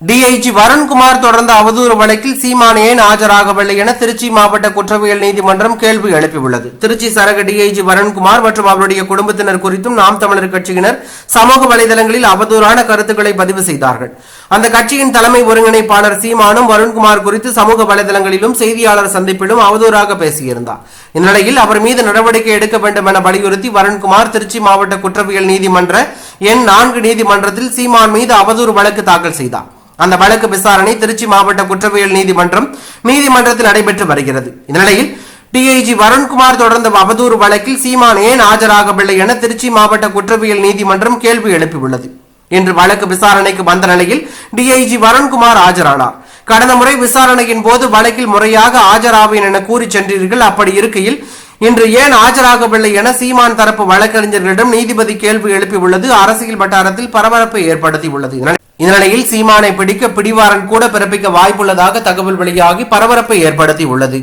DIG Varun Kumar தொடர்ந்த அவதூறு வழக்கில் சீமான் ஏன் ஆஜராகவில்லை என திருச்சி மாவட்ட குற்றவியல் நீதிமன்றம் கேள்வி எழுப்பியுள்ளது. திருச்சி சரக டிஐஜி வருண்குமார் மற்றும் அவருடைய குடும்பத்தினர் குறித்தும் நாம் தமிழர் கட்சியினர் சமூக வலைதளங்களில் அவதூறான கருத்துக்களை பதிவு செய்தார்கள். அந்த கட்சியின் தலைமை ஒருங்கிணைப்பாளர் சீமானும் வருண்குமார் குறித்து சமூக வலைதளங்களிலும் செய்தியாளர் சந்திப்பிலும் அவதூறாக பேசியிருந்தார். இந்நிலையில் அவர் மீது நடவடிக்கை எடுக்க வேண்டும் என வலியுறுத்தி வருண்குமார் திருச்சி மாவட்ட குற்றவியல் நீதிமன்ற எண் நான்கு நீதிமன்றத்தில் சீமான் மீது அவதூறு வழக்கு தாக்கல் செய்தார். அந்த வழக்கு விசாரணை திருச்சி மாவட்ட குற்றவியல் நீதிமன்றம் நீதிமன்றத்தில் நடைபெற்று வருகிறது. இந்நிலையில் டிஐஜி வருண்குமார் தொடர்ந்த அவதூறு வழக்கில் சீமான் ஏன் ஆஜராகவில்லை என திருச்சி மாவட்ட குற்றவியல் நீதிமன்றம் கேள்வி எழுப்பியுள்ளது. இன்று வழக்கு விசாரணைக்கு வந்த நிலையில் டிஐஜி வருண்குமார் ஆஜரானார். கடந்த முறை விசாரணையின் போது வழக்கில் முறையாக ஆஜராவேன் என கூறி சென்றீர்கள். அப்படி இருக்கையில் இன்று ஏன் ஆஜராகவில்லை என சீமான் தரப்பு வழக்கறிஞர்களிடம் நீதிபதி கேள்வி எழுப்பியுள்ளது அரசியல் வட்டாரத்தில் பரபரப்பை ஏற்படுத்தியுள்ளது இந்நிலையில் சீமானை பிடிக்க பிடிவாரன் கூட பிறப்பிக்க வாய்ப்புள்ளதாக தகவல் வெளியாகி பரபரப்பை ஏற்படுத்தியுள்ளது